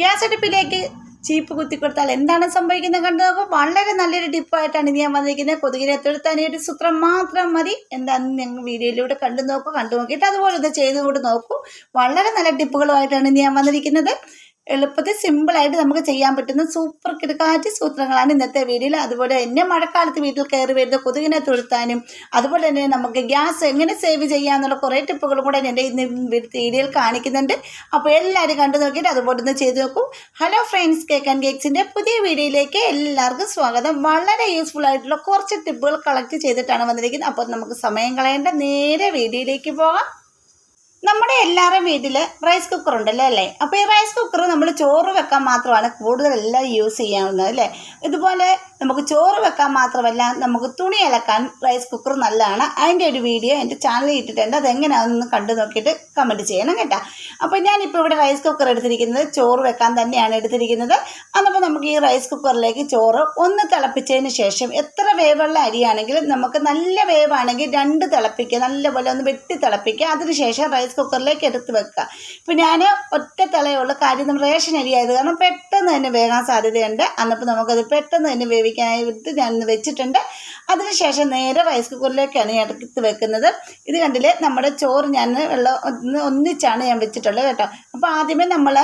Gas അടുപ്പിലേക്ക് ചീപ്പ് കുത്തി കൊടുത്താൽ എന്താണ് സംഭവിക്കുന്നത് കണ്ടു നോക്കും. വളരെ നല്ലൊരു ടിപ്പായിട്ടാണ് ഇത് ഞാൻ വന്നിരിക്കുന്നത്. കൊതുകിനെ ഒരു സൂത്രം മാത്രം മതി. എന്താണെന്ന് ഞങ്ങൾ വീഡിയോയിലൂടെ കണ്ടു നോക്കൂ കണ്ടു നോക്കിയിട്ട് അതുപോലെ ഒന്ന് ചെയ്തുകൊണ്ട് നോക്കൂ. വളരെ നല്ല ടിപ്പുകളുമായിട്ടാണ് ഞാൻ വന്നിരിക്കുന്നത്. എളുപ്പത്തിൽ സിമ്പിളായിട്ട് നമുക്ക് ചെയ്യാൻ പറ്റുന്ന സൂപ്പർ കിടക്കാറ്റ് സൂത്രങ്ങളാണ് ഇന്നത്തെ വീഡിയോയിൽ അതുപോലെ തന്നെ മഴക്കാലത്ത് വീട്ടിൽ കയറി വരുന്ന കൊതുകിനെ തുരുത്താനും അതുപോലെ തന്നെ നമുക്ക് ഗ്യാസ് എങ്ങനെ സേവ് ചെയ്യാമെന്നുള്ള കുറേ ടിപ്പുകളും കൂടെ എന്റെ ഇന്ന് വീഡിയോയിൽ കാണിക്കുന്നുണ്ട്. അപ്പോൾ എല്ലാവരും കണ്ടു നോക്കിയിട്ട് അതുപോലെ ഒന്ന് ചെയ്തു നോക്കൂ. ഹലോ ഫ്രണ്ട്സ് കേക്ക് ആൻഡ് കേക്സിന്റെ പുതിയ വീഡിയോയിലേക്ക് എല്ലാവർക്കും സ്വാഗതം. വളരെ യൂസ്ഫുൾ ആയിട്ടുള്ള കുറച്ച് ടിപ്പുകൾ കളക്ട് ചെയ്തിട്ടാണ് വന്നിരിക്കുന്നത്. അപ്പോൾ നമുക്ക് സമയം കളയേണ്ട നേരെ വീഡിയോയിലേക്ക് പോകാം. നമ്മുടെ എല്ലാവരുടെയും വീട്ടിൽ റൈസ് കുക്കർ ഉണ്ടല്ലോ അല്ലേ? അപ്പോൾ ഈ റൈസ് കുക്കർ നമ്മൾ ചോറ് വെക്കാൻ മാത്രമാണ് കൂടുതൽ എല്ലാം യൂസ് ചെയ്യാവുന്നത് അല്ലേ? ഇതുപോലെ നമുക്ക് ചോറ് വെക്കാൻ മാത്രമല്ല നമുക്ക് തുണി അലക്കാൻ റൈസ് കുക്കർ നല്ലതാണ്. അതിന്റെ ഒരു വീഡിയോ എന്റെ ചാനലിൽ ഇട്ടിട്ടുണ്ട്. അതെങ്ങനെയാണെന്ന് കണ്ടു നോക്കിയിട്ട് കമന്റ് ചെയ്യണം കേട്ടോ. അപ്പോൾ ഞാനിപ്പോൾ ഇവിടെ റൈസ് കുക്കർ എടുത്തിരിക്കുന്നത് ചോറ് വെക്കാൻ തന്നെയാണ് എടുത്തിരിക്കുന്നത്. അന്നപ്പോൾ നമുക്ക് ഈ റൈസ് കുക്കറിലേക്ക് ചോറ് ഒന്ന് തിളപ്പിച്ചതിന് ശേഷം എത്ര വേവുള്ള അരിയാണെങ്കിലും നമുക്ക് നല്ല വേവാണെങ്കിൽ രണ്ട് തിളപ്പിക്കുക നല്ലപോലെ ഒന്ന് വെട്ടി തിളപ്പിക്കുക. അതിനുശേഷം റൈസ് കുക്കറിലേക്ക് എടുത്ത് വെക്കുക. ഇപ്പം ഞാൻ ഒറ്റ തിളയുള്ള കാര്യം നമ്മൾ റേഷൻ അരി ആയത് കാരണം പെട്ടെന്ന് തന്നെ വേകാൻ സാധ്യതയുണ്ട്. അന്നപ്പോൾ നമുക്കത് പെട്ടെന്ന് തന്നെ വേവിക്കാനായിട്ട് ഞാൻ വെച്ചിട്ടുണ്ട്. അതിനുശേഷം നേരെ റൈസ് കുക്കറിലേക്കാണ് ഞാൻ എടുത്ത് വെക്കുന്നത്. ഇത് കണ്ടില്ലേ? നമ്മുടെ ചോറ് ഞാൻ വെള്ളം ഒന്നിച്ചാണ് ഞാൻ വെച്ചിട്ടുള്ളത് കേട്ടോ. അപ്പോൾ ആദ്യമേ നമ്മൾ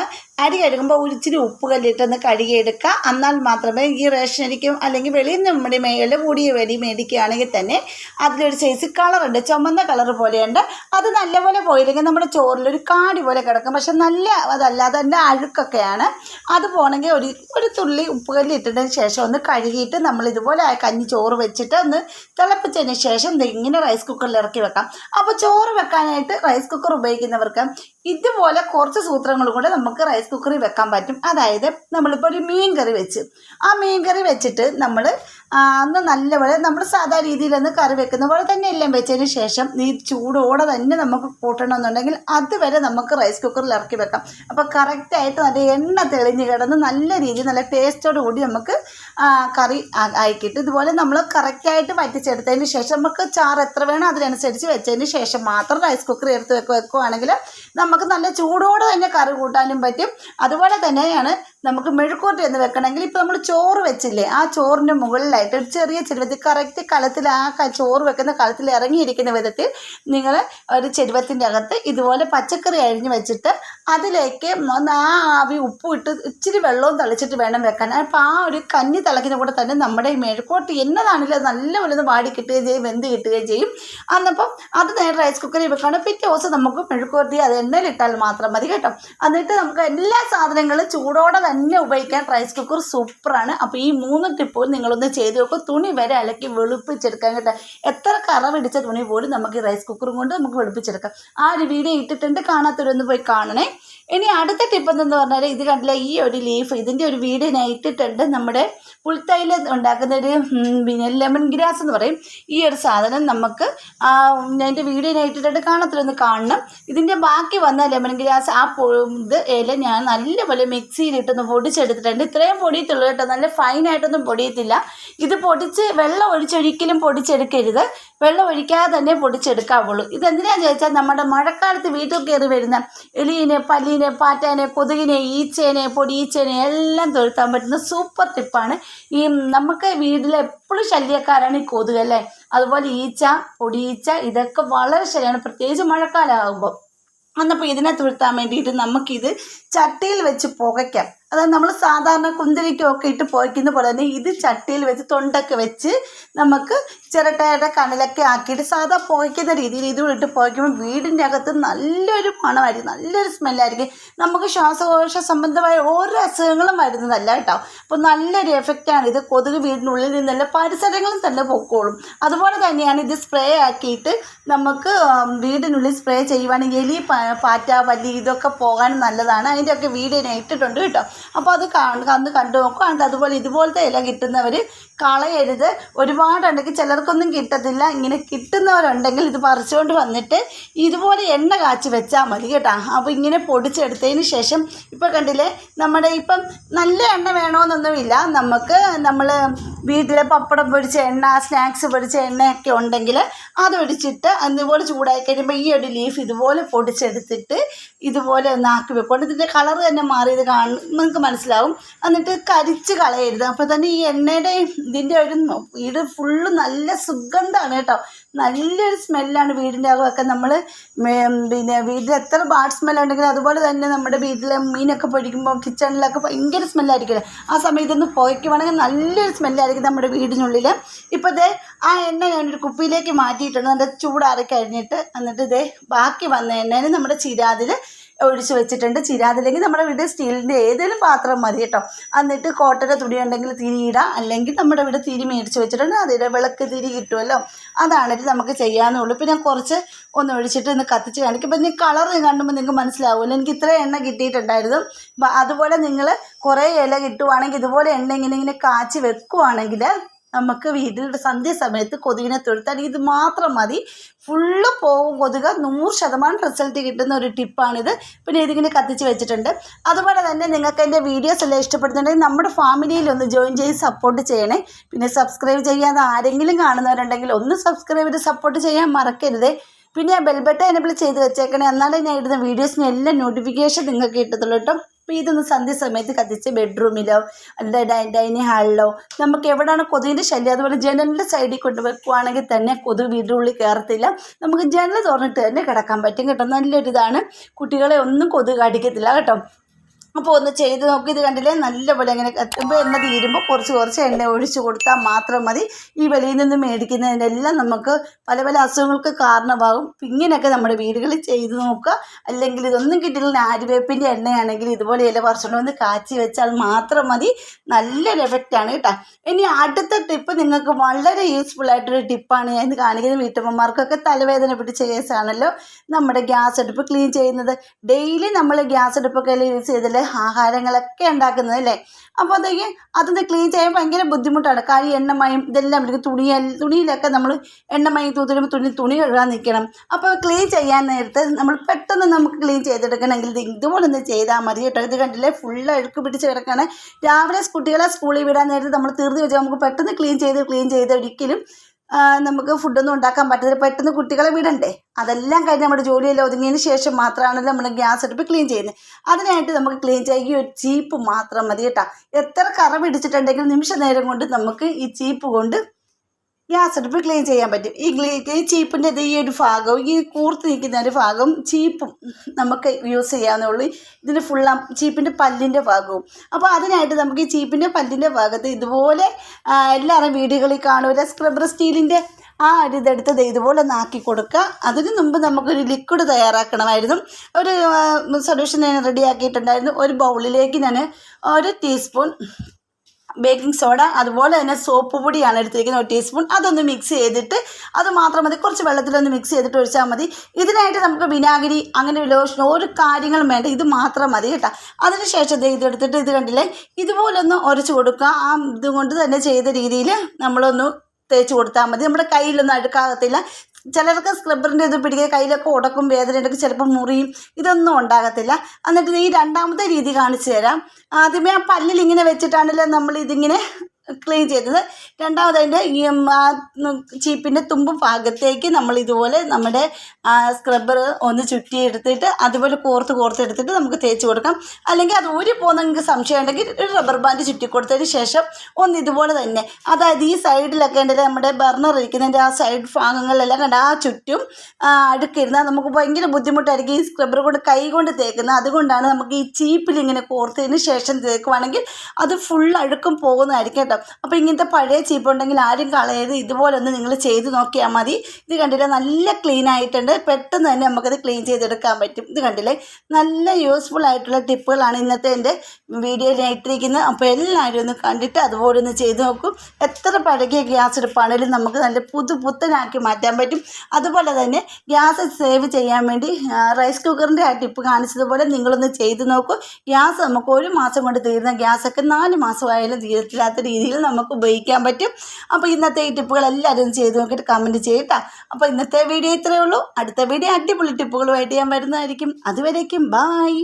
അരി കഴുകുമ്പോൾ ഒരിച്ചിരി ഉപ്പ് കല്ലിട്ടൊന്ന് കഴുകിയെടുക്കുക. എന്നാൽ മാത്രമേ ഈ റേഷൻ അരിക്കും. അല്ലെങ്കിൽ വെളിയിൽ നിന്ന് നമ്മുടെ മേലെ കൂടിയ വെടി മേടിക്കുകയാണെങ്കിൽ തന്നെ അതിലൊരു സൈസ് കളറുണ്ട് ചുമന്ന കളർ പോലെയുണ്ട്. അത് നല്ലപോലെ പോയില്ലെങ്കിൽ നമ്മുടെ ചോറിലൊരു കാടി പോലെ കിടക്കും. പക്ഷെ നല്ല അതല്ല അതിന്റെ അഴുക്കൊക്കെയാണ്. അത് പോകണമെങ്കിൽ ഒരു ഒരു തുള്ളി ഉപ്പ് കല്ല് ഇട്ടതിന് ശേഷം ഒന്ന് കഴുകിയിട്ട് നമ്മൾ ഇതുപോലെ കഞ്ഞി ചോറ് വെച്ചിട്ട് ഒന്ന് തിളപ്പിച്ചതിന് ശേഷം ഇങ്ങനെ റൈസ് കുക്കറിൽ ഇറക്കി വെക്കാം. അപ്പോൾ ചോറ് വെക്കാനായിട്ട് റൈസ് കുക്കർ ഉപയോഗിക്കുന്നവർക്ക് ഇതുപോലെ കുറച്ച് സൂത്രങ്ങൾ കൂടെ നമുക്ക് റൈസ് കുക്കറിൽ വെക്കാൻ പറ്റും. അതായത് നമ്മളിപ്പോൾ ഒരു മീൻ കറി വെച്ച്. ആ മീൻ കറി വെച്ചിട്ട് നമ്മൾ ഒന്ന് നല്ലപോലെ നമ്മൾ സാധാ രീതിയിലൊന്ന് കറി വെക്കുന്ന പോലെ തന്നെ എല്ലാം വെച്ചതിന് ശേഷം ഈ ചൂടോടെ തന്നെ നമുക്ക് കൂട്ടണമെന്നുണ്ടെങ്കിൽ അതുവരെ നമുക്ക് റൈസ് കുക്കറിൽ ഇറക്കി വെക്കാം. അപ്പോൾ കറക്റ്റായിട്ട് നല്ല എണ്ണ തെളിഞ്ഞ് കിടന്ന് നല്ല രീതിയിൽ നല്ല ടേസ്റ്റോട് കൂടി നമുക്ക് കറി ആയിക്കിട്ടും ഇതുപോലെ നമ്മൾ കറക്റ്റായിട്ട് വറ്റിച്ചെടുത്തതിന് ശേഷം നമുക്ക് ചാറ് എത്ര വേണോ അതിനനുസരിച്ച് വെച്ചതിന് ശേഷം മാത്രം റൈസ് കുക്കർ എടുത്ത് വെക്കുക വെക്കുവാണെങ്കിൽ നമുക്ക് നല്ല ചൂടോടെ തന്നെ കറി കൂട്ടാനും പറ്റും. അതുപോലെ തന്നെയാണ് നമുക്ക് മെഴുക്കൂട്ടി എന്ന് വെക്കണമെങ്കിൽ ഇപ്പോൾ നമ്മൾ ചോറ് വെച്ചില്ലേ ആ ചോറിന്റെ മുകളിലായിട്ട് ഒരു ചെറിയ ചെരുവത്തിൽ കറക്റ്റ് കലത്തിൽ ആ ചോറ് വെക്കുന്ന കലത്തിൽ ഇറങ്ങിയിരിക്കുന്ന വിധത്തിൽ നിങ്ങൾ ഒരു ചെരുവത്തിന്റെ അകത്ത് ഇതുപോലെ പച്ചക്കറി അരിഞ്ഞ് വെച്ചിട്ട് അതിലേക്ക് ആ ആവി ഉപ്പും ഇട്ട് ഇച്ചിരി വെള്ളവും തളിച്ചിട്ട് വേണം വെക്കാൻ. അപ്പോൾ ആ ഒരു കഞ്ഞി തിളക്കുന്ന കൂടെ തന്നെ നമ്മുടെ ഈ മെഴുക്കോട്ട് എന്നതാണെങ്കിലും അത് നല്ലപോലെ ഒന്ന് വാടി കിട്ടുകയും ചെയ്യും വെന്ത് കിട്ടുകയും ചെയ്യും. അന്നപ്പം അത് നേരെ റൈസ് കുക്കറിൽ വെക്കാണ്. പിറ്റേ ദിവസം നമുക്ക് മെഴുക്കുവരട്ടി അത് എണ്ണയിലിട്ടാൽ മാത്രം മതി കേട്ടോ. എന്നിട്ട് നമുക്ക് എല്ലാ സാധനങ്ങളും ചൂടോടെ തന്നെ ഉപയോഗിക്കാൻ റൈസ് കുക്കർ സൂപ്പറാണ് അപ്പോൾ ഈ മൂന്ന് ടിപ്പും നിങ്ങളൊന്ന് ചെയ്ത് നോക്കും. തുണി വരെ അലക്കി വെളുപ്പിച്ചെടുക്കാൻ കേട്ടോ. എത്ര കറ പിടിച്ച തുണി പോലും നമുക്ക് ഈ റൈസ് കുക്കറും കൊണ്ട് നമുക്ക് വെളുപ്പിച്ചെടുക്കാം. ആ ഒരു വീഡിയോ ഇട്ടിട്ടുണ്ട് കാണാത്തവരൊന്ന് പോയി കാണണേ. ഇനി അടുത്ത ടിപ്പ് എന്തെന്ന് പറഞ്ഞാൽ ഇത് കണ്ടില്ല ഈ ഒരു ലീഫ് ഇതിന്റെ ഒരു വീഡിയോ ഞാൻ ഇട്ടിട്ടുണ്ട്. നമ്മുടെ പുൽത്തൈല ഉണ്ടാക്കുന്ന ഒരു പിന്നെ ലെമൺ ഗ്രാസ് എന്ന് പറയും. ഈ ഒരു സാധനം നമുക്ക് അതിന്റെ വീഡിയോ ഞാൻ ഇട്ടിട്ടുണ്ട് കാണത്തിലൊന്ന് കാണണം. ഇതിന്റെ ബാക്കി വന്ന ലെമൺ ഗ്രാസ് ആ ഇത് ഇല ഞാൻ നല്ലപോലെ മിക്സിയിലിട്ടൊന്ന് പൊടിച്ചെടുത്തിട്ടുണ്ട്. ഇത്രയും പൊടിയത്തുള്ളൂ കേട്ടോ നല്ല ഫൈനായിട്ടൊന്നും പൊടിയത്തില്ല. ഇത് പൊടിച്ച് വെള്ളം ഒഴിച്ചൊരിക്കലും പൊടിച്ചെടുക്കരുത്. വെള്ളം ഒഴിക്കാതെ തന്നെ പൊടിച്ചെടുക്കാവുള്ളൂ. ഇതെന്തിനാന്ന് ചോദിച്ചാൽ നമ്മുടെ മഴക്കാലത്ത് വീട്ടിൽ കയറി വരുന്ന എലീനെ പല്ലീനെ പാറ്റേനെ കൊതുകിനെ ഈച്ചേനെ പൊടിയീച്ചേനെ എല്ലാം തൊഴുത്താൻ പറ്റുന്ന സൂപ്പർ ടിപ്പാണ്. ഈ നമുക്ക് വീട്ടിൽ എപ്പോഴും ശല്യക്കാരാണ് ഈ കൊതുക് അല്ലേ? അതുപോലെ ഈച്ച പൊടിയീച്ച ഇതൊക്കെ വളരെ ശരിയാണ്. പ്രത്യേകിച്ച് മഴക്കാലമാകുമ്പോൾ അന്നപ്പോൾ ഇതിനെ തുഴുത്താൻ വേണ്ടിയിട്ട് നമുക്കിത് ചട്ടിയിൽ വെച്ച് പുകയ്ക്കാം. അതായത് നമ്മൾ സാധാരണ കുന്തിരിക്കൊക്കെ ഇട്ട് പുകയ്ക്കുന്ന പോലെ തന്നെ ഇത് ചട്ടിയിൽ വെച്ച് തൊണ്ടൊക്കെ വെച്ച് നമുക്ക് ചിരട്ടയുടെ കണ്ണിലൊക്കെ ആക്കിയിട്ട് സാധാ പുകയ്ക്കുന്ന രീതിയിൽ ഇത് ഇട്ട് പുകയ്ക്കുമ്പോൾ വീടിന്റെ അകത്ത് നല്ലൊരു മണമായിരിക്കും നല്ലൊരു സ്മെല്ലായിരിക്കും. നമുക്ക് ശ്വാസകോശ സംബന്ധമായ ഓരോ അസുഖങ്ങളും വരുന്നതല്ല കേട്ടോ. അപ്പോൾ നല്ലൊരു എഫക്റ്റാണ് ഇത്. കൊതുക് വീടിനുള്ളിൽ നിന്നല്ല പരിസരങ്ങളും തന്നെ പൊക്കോളും. അതുപോലെ തന്നെയാണ് ഇത് സ്പ്രേ ആക്കിയിട്ട് നമുക്ക് വീടിനുള്ളിൽ സ്പ്രേ ചെയ്യുവാണെങ്കിൽ എലി പാറ്റ പല്ലി ഇതൊക്കെ പോകാൻ നല്ലതാണ്. അതിന്റെയൊക്കെ വീടിനെ ഇട്ടിട്ടുണ്ട് കേട്ടോ. അപ്പോൾ അത് കണ്ട് അന്ന് കണ്ടു നോക്കും അതുപോലെ ഇതുപോലത്തെ ഇല കിട്ടുന്നവർ കളയരുത്. ഒരുപാടുണ്ടെങ്കിൽ ചിലർക്കൊന്നും കിട്ടത്തില്ല. ഇങ്ങനെ കിട്ടുന്നവരുണ്ടെങ്കിൽ ഇത് പറിച്ചുകൊണ്ട് വന്നിട്ട് ഇതുപോലെ എണ്ണ കാച്ചി വെച്ചാൽ മതി കേട്ടോ. അപ്പോൾ ഇങ്ങനെ പൊടിച്ചെടുത്തതിന് ശേഷം ഇപ്പോൾ കണ്ടില്ലേ നമ്മുടെ ഇപ്പം നല്ല എണ്ണ വേണമെന്നൊന്നുമില്ല നമുക്ക് നമ്മൾ വീട്ടിലെ പപ്പടം പൊരിച്ച എണ്ണ സ്നാക്സ് പൊരിച്ച എണ്ണയൊക്കെ ഉണ്ടെങ്കിൽ അതൊഴിച്ചിട്ട് അതുപോലെ ചൂടായി കഴിയുമ്പോൾ ഈ ഒരു ലീഫ് ഇതുപോലെ പൊടിച്ചെടുത്തിട്ട് ഇതുപോലെ ഒന്ന് ആക്കി വെക്കൊണ്ട് ഇതിന്റെ കളർ തന്നെ മാറിയത് കാണും നിങ്ങൾക്ക് മനസ്സിലാവും. എന്നിട്ട് കരിച്ച് കളയരുത്. അപ്പോൾ തന്നെ ഈ എണ്ണയുടെ ഇതിന്റെ ഒരു വീട് ഫുള്ള് നല്ല സുഗന്ധമാണ് കേട്ടോ. നല്ലൊരു സ്മെല്ലാണ് വീടിന്റെ അകമൊക്കെ നമ്മൾ പിന്നെ വീട്ടിൽ എത്ര ബാഡ് സ്മെല്ലുണ്ടെങ്കിലും അതുപോലെ തന്നെ നമ്മുടെ വീട്ടിലെ മീനൊക്കെ പൊരിക്കുമ്പോൾ കിച്ചണിലൊക്കെ ഭയങ്കര സ്മെല്ലായിരിക്കില്ല ആ സമയത്തൊന്ന് പുകയ്ക്കുവാണെങ്കിൽ നല്ലൊരു സ്മെല്ലായിരിക്കും നമ്മുടെ വീടിനുള്ളിൽ ഇപ്പോൾ ഇതേ ആ എണ്ണ ഞാനൊരു കുപ്പിയിലേക്ക് മാറ്റിയിട്ടുണ്ട്. നല്ല ചൂടാറി കഴിഞ്ഞിട്ട്. എന്നിട്ട് ഇതേ ബാക്കി വന്ന എണ്ണേനെ നമ്മുടെ ചിരാതിൽ ഒഴിച്ച് വെച്ചിട്ടുണ്ട്. ചിരാതില്ലെങ്കിൽ നമ്മുടെ വീട് സ്റ്റീലിന്റെ ഏതെങ്കിലും പാത്രം മതി കേട്ടോ. എന്നിട്ട് കോട്ടയുടെ തുണി ഉണ്ടെങ്കിൽ തിരിയിടാം അല്ലെങ്കിൽ നമ്മുടെ വീട് തിരി മേടിച്ച് വെച്ചിട്ടുണ്ട്. അതിന്റെ വിളക്ക് തിരി കിട്ടുമല്ലോ. അതാണെങ്കിൽ നമുക്ക് ചെയ്യാവുന്നുള്ളൂ പിന്നെ കുറച്ച് ഒന്ന് ഒഴിച്ചിട്ട് ഒന്ന് കത്തിച്ച് കാണിക്കും. ഇപ്പം നിങ്ങൾ കളർ കാണുമ്പോൾ നിങ്ങൾക്ക് മനസ്സിലാവുമല്ലോ. എനിക്ക് ഇത്ര എണ്ണ കിട്ടിയിട്ടുണ്ടായിരുന്നു. അപ്പം അതുപോലെ നിങ്ങൾ കുറേ ഇല കിട്ടുവാണെങ്കിൽ ഇതുപോലെ എണ്ണ ഇങ്ങനെ ഇങ്ങനെ കാച്ചി വെക്കുവാണെങ്കിൽ നമുക്ക് വീട്ടിൽ സന്ധ്യ സമയത്ത് കൊതുകിനെ തൊഴുത്താൽ ഇത് മാത്രം മതി. ഫുള്ള് പോകും കൊതുക്. നൂറ് ശതമാനം റിസൾട്ട് കിട്ടുന്ന ഒരു ടിപ്പാണിത് പിന്നെ ഇതിങ്ങനെ കത്തിച്ച് വെച്ചിട്ടുണ്ട്. അതുപോലെ തന്നെ നിങ്ങൾക്ക് എന്റെ വീഡിയോസ് എല്ലാം ഇഷ്ടപ്പെടുന്നുണ്ടെങ്കിൽ നമ്മുടെ ഫാമിലിയിൽ ഒന്ന് ജോയിൻ ചെയ്ത് സപ്പോർട്ട് ചെയ്യണേ. പിന്നെ സബ്സ്ക്രൈബ് ചെയ്യാതെ ആരെങ്കിലും കാണുന്നവരുണ്ടെങ്കിൽ ഒന്ന് സബ്സ്ക്രൈബ് ചെയ്ത് സപ്പോർട്ട് ചെയ്യാൻ മറക്കരുത്. പിന്നെ ബെൽ ബട്ടൺ എനബിൾ ചെയ്ത് വെച്ചേക്കണേ. എന്നാലേ ഞാൻ ഇടുന്ന വീഡിയോസിന് എല്ലാം നോട്ടിഫിക്കേഷൻ നിങ്ങൾക്ക് കിട്ടത്തുള്ളൂ കേട്ടോ. അപ്പോൾ ഇതൊന്ന് സന്ധ്യ സമയത്ത് കത്തിച്ച് ബെഡ്റൂമിലോ അല്ലെ ഡൈനിങ് ഹാളിലോ നമുക്ക് എവിടെയാണ് കൊതുകിന്റെ ശല്യം അതുപോലെ ജനലിന്റെ സൈഡിൽ കൊണ്ട് വെക്കുവാണെങ്കിൽ തന്നെ കൊതുക് വീടിനുള്ളിൽ കയറത്തില്ല നമുക്ക് ജനൽ തുറന്നിട്ട് തന്നെ കിടക്കാൻ പറ്റും കേട്ടോ. നല്ലൊരിതാണ്. കുട്ടികളെ ഒന്നും കൊതുക് അടിക്കത്തില്ല കേട്ടോ. അപ്പോൾ ഒന്ന് ചെയ്ത് നോക്കി. ഇത് കണ്ടില്ലേ? നല്ലപോലെ ഇങ്ങനെ കത്തുമ്പോൾ എണ്ണ തീരുമ്പോൾ കുറച്ച് കുറച്ച് എണ്ണ ഒഴിച്ച് കൊടുത്താൽ മാത്രം മതി. ഈ വെളിയിൽ നിന്ന് മേടിക്കുന്നതിനെല്ലാം നമുക്ക് പല പല അസുഖങ്ങൾക്ക് കാരണമാകും. ഇങ്ങനെയൊക്കെ നമ്മുടെ വീടുകളിൽ ചെയ്ത് നോക്കുക. അല്ലെങ്കിൽ ഇതൊന്നും കിട്ടില്ല. ആര്യവേപ്പിന്റെ എണ്ണയാണെങ്കിൽ ഇതുപോലെ ഇല പറിച്ചുകൊണ്ട് വന്ന് കാച്ചി വെച്ചാൽ മാത്രം മതി. നല്ലൊരു എഫക്റ്റാണ് കേട്ടോ. ഇനി അടുത്ത ടിപ്പ് നിങ്ങൾക്ക് വളരെ യൂസ്ഫുൾ ആയിട്ടൊരു ടിപ്പാണ് ഞാൻ ഇത് കാണിക്കുന്നത്. വീട്ടമ്മമാർക്കൊക്കെ തലവേദന പിടിച്ച കേസാണല്ലോ. നമ്മുടെ ഗ്യാസ് അടുപ്പ് ക്ലീൻ ചെയ്യുന്നത്. ഡെയിലി നമ്മൾ ഗ്യാസ് അടുപ്പൊക്കെ യൂസ് ചെയ്തില്ലേ? ആഹാരങ്ങളൊക്കെ ഉണ്ടാക്കുന്നത് അല്ലേ? അപ്പോൾ അതൊക്കെ അതൊന്ന് ക്ലീൻ ചെയ്യാൻ ഭയങ്കര ബുദ്ധിമുട്ടാണ്. കാര്യം എണ്ണമയം ഇതെല്ലാം ഇരിക്കും തുണി തുണിയിലൊക്കെ നമ്മൾ എണ്ണമയം തൂത്തിടുമ്പോൾ തുണി തുണി കഴുകാൻ നിൽക്കണം അപ്പോൾ ക്ലീൻ ചെയ്യാൻ നേരത്ത് നമ്മൾ പെട്ടെന്ന് നമുക്ക് ക്ലീൻ ചെയ്തെടുക്കണമെങ്കിൽ ഇത് ഇതുപോലെ ഒന്ന് ചെയ്താൽ മതി കേട്ടോ. ഇത് കണ്ടില്ലേ? ഫുൾ അഴുക്ക് പിടിച്ച് കിടക്കുകയാണ് രാവിലെ കുട്ടികളെ സ്കൂളിൽ വിടാൻ നേരത്ത് നമ്മൾ തീർന്നു വെച്ചാൽ നമുക്ക് പെട്ടെന്ന് ക്ലീൻ ചെയ്ത് ക്ലീൻ ചെയ്ത് ഒരിക്കലും നമുക്ക് ഫുഡൊന്നും ഉണ്ടാക്കാൻ പറ്റത്തില്ല പെട്ടെന്ന് കുട്ടികളെ വിടണ്ടേ? അതെല്ലാം കഴിഞ്ഞ് നമ്മുടെ ജോലിയെല്ലാം ഒതുങ്ങിയതിന് ശേഷം മാത്രമാണല്ലോ നമ്മൾ ഗ്യാസ് അടുപ്പ് ക്ലീൻ ചെയ്യുന്നത്. അതിനായിട്ട് നമുക്ക് ക്ലീൻ ചെയ്യാൻ ഈ ഒരു ചീപ്പ് മാത്രം മതി കേട്ടോ. എത്ര കറ പിടിച്ചിട്ടുണ്ടെങ്കിലും നിമിഷ നേരം കൊണ്ട് നമുക്ക് ഈ ചീപ്പ് കൊണ്ട് ഗ്യാസ് അടുപ്പ് ക്ലീൻ ചെയ്യാൻ പറ്റും. ഈ ക്ലീ ഈ ചീപ്പിന്റെ ഈ ഒരു ഭാഗവും ഈ കൂർത്ത് നിൽക്കുന്ന ഒരു ഭാഗം ചീപ്പും നമുക്ക് യൂസ് ചെയ്യാവുന്നുള്ളൂ ഇതിന് ഫുൾ ചീപ്പിന്റെ പല്ലിന്റെ ഭാഗവും. അപ്പോൾ അതിനായിട്ട് നമുക്ക് ഈ ചീപ്പിന്റെ പല്ലിന്റെ ഭാഗത്ത് ഇതുപോലെ എല്ലാവരും വീടുകളിൽ കാണുമല്ലോ സ്ക്രബർ സ്റ്റീലിന്റെ ആ ഒരു ഇതെടുത്ത് ഇതുപോലെ നാക്കി കൊടുക്കുക. അതിന് മുമ്പ് നമുക്കൊരു ലിക്വിഡ് തയ്യാറാക്കണമായിരുന്നു. ഒരു സൊല്യൂഷൻ ഞാൻ റെഡിയാക്കിയിട്ടുണ്ടായിരുന്നു ഒരു ബൗളിലേക്ക് ഞാൻ ഒരു ടീസ്പൂൺ ബേക്കിംഗ് സോഡ അതുപോലെ തന്നെ സോപ്പ് പൊടിയാണ് എടുത്തിരിക്കുന്നത്. ഒരു ടീസ്പൂൺ അതൊന്ന് മിക്സ് ചെയ്തിട്ട് അത് മാത്രം മതി. കുറച്ച് വെള്ളത്തിലൊന്ന് മിക്സ് ചെയ്തിട്ട് ഒഴിച്ചാൽ മതി. ഇതിനായിട്ട് നമുക്ക് വിനാഗിരി അങ്ങനെ ലോഷൻ ഒരു കാര്യങ്ങളും വേണ്ട. ഇത് മാത്രം മതി കേട്ടോ. അതിനുശേഷം ഇത് ഇതെടുത്തിട്ട് ഇത് കണ്ടില്ലേ? ഇതുപോലൊന്ന് ഉരച്ച് കൊടുക്കുക. ആ ഇതുകൊണ്ട് തന്നെ ചെയ്ത രീതിയിൽ നമ്മളൊന്ന് തേച്ച് കൊടുത്താൽ മതി. നമ്മുടെ കയ്യിലൊന്നും അഴുക്കാകത്തില്ല. ചിലർക്ക് സ്ക്രബറിന്റെ ഇത് പിടിക്കുക കയ്യിലൊക്കെ ഉടക്കും വേദന എടുക്കും ചിലപ്പോൾ മുറിയും ഇതൊന്നും ഉണ്ടാകത്തില്ല. എന്നിട്ട് ഈ രണ്ടാമത്തെ രീതി കാണിച്ചു തരാം. ആദ്യമേ ആ പല്ലിൽ ഇങ്ങനെ വെച്ചിട്ടാണല്ലോ നമ്മൾ ഇതിങ്ങനെ ക്ലീൻ ചെയ്തത്. രണ്ടാമത് അതിന്റെ ഈ ചീപ്പിന്റെ തുമ്പ് ഭാഗത്തേക്ക് നമ്മൾ ഇതുപോലെ നമ്മുടെ സ്ക്രബ്ബർ ഒന്ന് ചുറ്റി എടുത്തിട്ട് അതുപോലെ കോർത്ത് കോർത്ത് എടുത്തിട്ട് നമുക്ക് തേച്ച് കൊടുക്കാം. അല്ലെങ്കിൽ അത് ഊരി പോകുന്ന നിങ്ങൾക്ക് സംശയം ഉണ്ടെങ്കിൽ ഒരു റബ്ബർ ബാൻഡ് ചുറ്റി കൊടുത്തതിന് ശേഷം ഒന്ന് ഇതുപോലെ തന്നെ. അതായത് ഈ സൈഡിലൊക്കെ ഉണ്ടല്ലോ നമ്മുടെ ബർണർ ഇരിക്കുന്നതിന്റെ ആ സൈഡ് ഭാഗങ്ങളിലെല്ലാം കണ്ട ആ ചുറ്റും അടുക്കിരുന്നാൽ നമുക്ക് ഭയങ്കര ബുദ്ധിമുട്ടായിരിക്കും. ഈ സ്ക്രബ്ബർ കൊണ്ട് കൈ കൊണ്ട് തേക്കുന്നത്. അതുകൊണ്ടാണ് നമുക്ക് ഈ ചീപ്പിൽ ഇങ്ങനെ കോർത്തതിന് ശേഷം തേക്കുവാണെങ്കിൽ അത് ഫുൾ അഴുക്കും പോകുന്നതായിരിക്കും കേട്ടോ അപ്പോൾ ഇങ്ങനത്തെ പഴയ ചീപ്പ് ഉണ്ടെങ്കിൽ ആരും കളയരുത് ഇതുപോലെ ഒന്ന് നിങ്ങൾ ചെയ്ത് നോക്കിയാൽ മതി. ഇത് കണ്ടില്ലേ? നല്ല ക്ലീൻ ആയിട്ടുണ്ട്. പെട്ടെന്ന് തന്നെ നമുക്കത് ക്ലീൻ ചെയ്തെടുക്കാൻ പറ്റും. ഇത് കണ്ടില്ലേ? നല്ല യൂസ്ഫുൾ ആയിട്ടുള്ള ടിപ്പുകളാണ് ഇന്നത്തെ എന്റെ വീഡിയോയിൽ ഇട്ടിരിക്കുന്നത്. അപ്പോൾ എല്ലാവരും ഒന്ന് കണ്ടിട്ട് അതുപോലെ ഒന്ന് ചെയ്ത് നോക്കും. എത്ര പഴകിയ ഗ്യാസ് എടുപ്പാണെങ്കിലും നമുക്ക് നല്ല പുതു പുത്തനാക്കി മാറ്റാൻ പറ്റും. അതുപോലെ തന്നെ ഗ്യാസ് സേവ് ചെയ്യാൻ വേണ്ടി റൈസ് കുക്കറിന്റെ ആ ടിപ്പ് കാണിച്ചതുപോലെ നിങ്ങളൊന്ന് ചെയ്ത് നോക്കൂ. ഗ്യാസ് നമുക്ക് ഒരു മാസം കൊണ്ട് തീരുന്ന ഗ്യാസൊക്കെ നാല് മാസമായാലും തീരത്തില്ലാത്ത രീതിയിൽ നമുക്ക് ഉപയോഗിക്കാൻ പറ്റും. അപ്പോൾ ഇന്നത്തെ ഈ ടിപ്പുകൾ എല്ലാവരും ചെയ്ത് നോക്കിയിട്ട് കമന്റ് ചെയ്യട്ടാ. അപ്പോൾ ഇന്നത്തെ വീഡിയോ ഇത്രയേ ഉള്ളൂ. അടുത്ത വീഡിയോ അടിപൊളി ടിപ്പുകളുമായിട്ട് ഞാൻ വരുന്നതായിരിക്കും. അതുവരേക്കും ബായ്